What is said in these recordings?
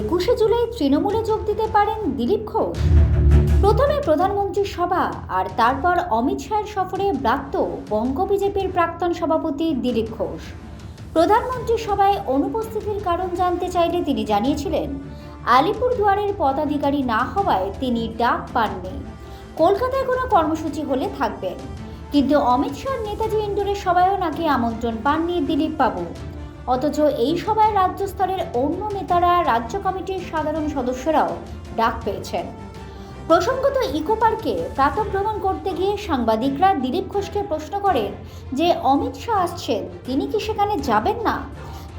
একুশে জুলাই তৃণমূলে যোগ দিতে পারেন দিলীপ ঘোষ। প্রথমে প্রধানমন্ত্রীর সভা আর তারপর অমিত শাহের সফরে ব্রাত্য বঙ্গ বিজেপির প্রাক্তন সভাপতি দিলীপ ঘোষ। প্রধানমন্ত্রীর সভায় অনুপস্থিতির কারণ জানতে চাইলে তিনি জানিয়েছিলেন আলিপুর দুয়ারের পদাধিকারী না হওয়ায় তিনি ডাক পাননি। কলকাতায় কোনো কর্মসূচি হলে থাকবেন। কিন্তু অমিত শাহ নেতাজি ইন্ডোরের সভায়ও নাকি আমন্ত্রণ পাননি দিলীপ বাবু অথচ এই সভায় রাজ্য স্তরের অন্য নেতারা রাজ্য কমিটির সাধারণ সদস্যরাও ডাক পেয়েছেন। প্রসঙ্গত ইকো পার্কে প্রাতঃভ্রমণ করতে গিয়ে সাংবাদিকরা দিলীপ ঘোষকে প্রশ্ন করেন যে, অমিত শাহ আসছেন, তিনি কি সেখানে যাবেন না?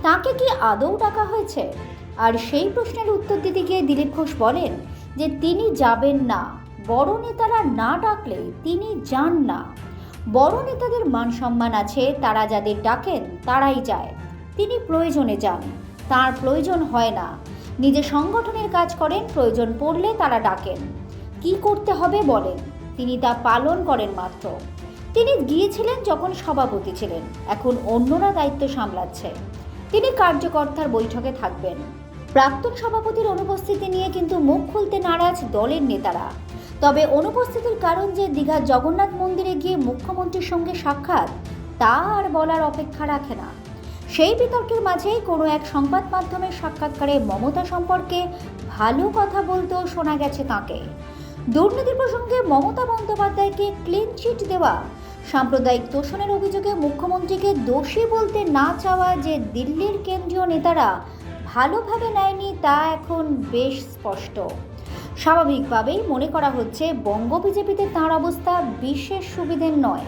তাকে কি আদৌ ডাকা হয়েছে? আর সেই প্রশ্নের উত্তর দিতে গিয়ে দিলীপ ঘোষ বলেন যে, তিনি যাবেন না। বড় নেতারা না ডাকলে তিনি যান না। বড় নেতাদের মান সম্মান আছে, তারা যাদের ডাকেন, তারাই যায়। তিনি প্রয়োজনে যান। তার প্রয়োজন হয় না। নিজে সংগঠনের কাজ করেন, প্রয়োজন পড়লে তারা ডাকেন। কি করতে হবে বলেন, তিনি তা পালন করেন মাত্র। তিনি গিয়েছিলেন যখন সভাপতি ছিলেন, এখন অন্যরা দায়িত্ব সামলাচ্ছে। তিনি কার্যকর্তার বৈঠকে থাকবেন। প্রাক্তন সভাপতির অনুপস্থিতি নিয়ে কিন্তু মুখ খুলতে নারাজ দলের নেতারা। তবে অনুপস্থিতির কারণ যে দীঘার জগন্নাথ মন্দিরে গিয়ে মুখ্যমন্ত্রীর সঙ্গে সাক্ষাৎ, তা আর বলার অপেক্ষা রাখে না। সেই বিতর্কের মাঝেই কোনো এক সংবাদ মাধ্যমের সাক্ষাৎকারে মমতা সম্পর্কে ভালো কথা বলতেও শোনা গেছে তাকে। দুর্নীতি প্রসঙ্গে মমতা বন্দ্যোপাধ্যায়কে ক্লিন চিট দেওয়া, সাম্প্রদায়িক তোষণের অভিযোগে মুখ্যমন্ত্রীকে দোষী বলতে না চাওয়া যে দিল্লির কেন্দ্রীয় নেতারা ভালোভাবে নেয়নি তা এখন বেশ স্পষ্ট। স্বাভাবিকভাবেই মনে করা হচ্ছে বঙ্গ বিজেপিতে তাঁর অবস্থা বিশেষ সুবিধের নয়।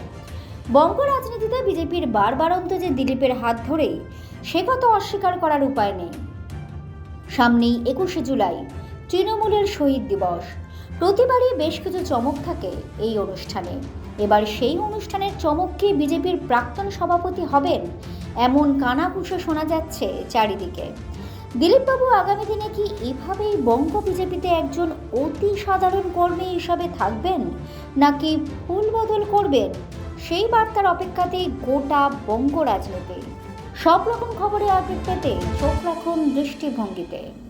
বঙ্গ রাজনীতিতে বিজেপির বারবারন্ত যে দিলীপের হাত ধরেই সে কথা অস্বীকার করার উপায় নেই। সামনেই একুশে জুলাই, তৃণমূলের শহীদ দিবস। প্রতিবারই বেশ কিছু চমক থাকে এই অনুষ্ঠানে। এবার সেই অনুষ্ঠানের চমককে বিজেপির প্রাক্তন সভাপতি হবেন, এমন কানাঘুষো শোনা যাচ্ছে চারিদিকে। দিলীপবাবু আগামী দিনে কি এভাবেই বঙ্গ বিজেপিতে একজন অতি সাধারণ কর্মী হিসাবে থাকবেন, নাকি ফুল বদল করবেন সেই বার্তার অপেক্ষাতেই গোটা বঙ্গ রাজনীতি। সব রকম খবরে আপডেট পেতে চোখ রাখুন দৃষ্টিভঙ্গিতে।